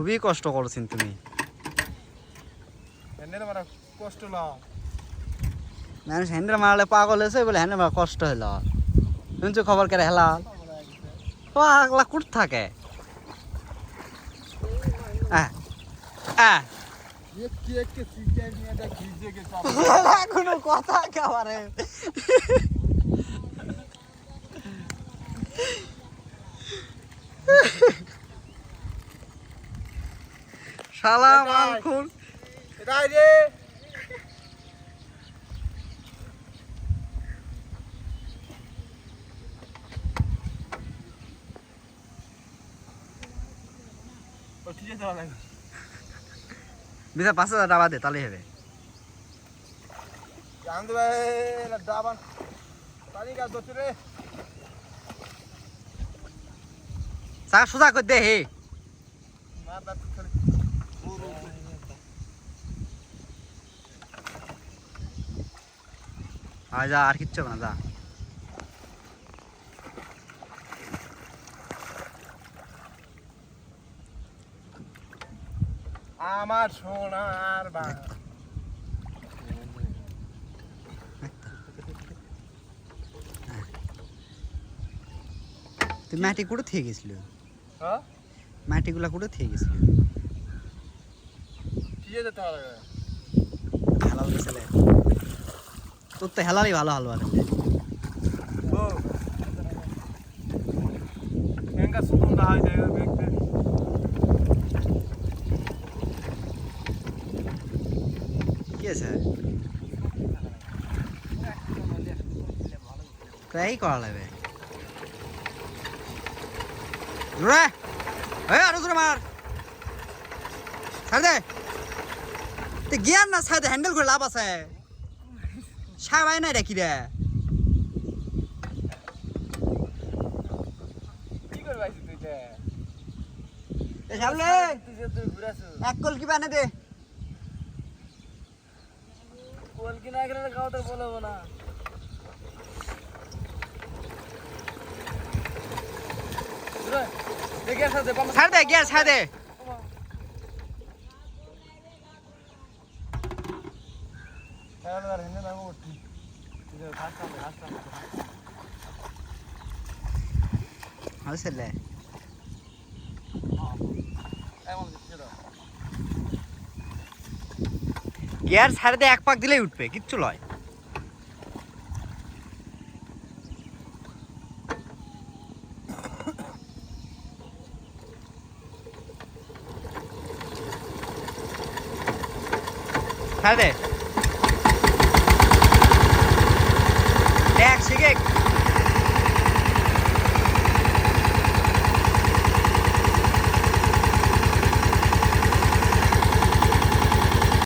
খুবই কষ্ট করছেন তুমি। কষ্ট মানুষ হ্যান্ডেল মারলে পাগল হয়েছে বলে হ্যান্ডেল মারা কষ্ট হলো। শুনছো খবর কেটে হেলা পাগলা কুট থাকে। কি কে কোনো কথা একেবারে। শালা। মালখুর এটাই রে পাঁচ হাজার টাকা দে তাহলেই হবে। ডাবান সোজা করে দে হে। আর যা আর কিচ্ছু না যা। আমার সোনার বা তুই মাটি কুড়ে থেকে গেছিল? মাটিগুলা কুড়ে থেকে গেছিল? ঠিক আছে তাহলে হালাল ছেলে তোর তো হেলালই ভালো হালুয়া খেতে ও এঙ্গা সুগন্ধ হয় যায় দেখতে কি আছে প্রায়ই করা লাগবে রে এই আরও জোরে মার ছাড় দে তে গিয়ার না দে হ্যান্ডেল করে লাভ আছে। সাবাই নাই রে কি রে এক কল কি বানে দে? কোল কি না গেলে খাওয়া তো বলব না। ছাড় দে গিয়ার ছাড় দে তাহলে হেনে না উঠি ঠিক আছে হাসতাম হাসতাম হয়েছে এমন ছিল গিয়ার ছাড় দে এক পাক দিলেই উঠবে কিচ্ছু লয় ছাড়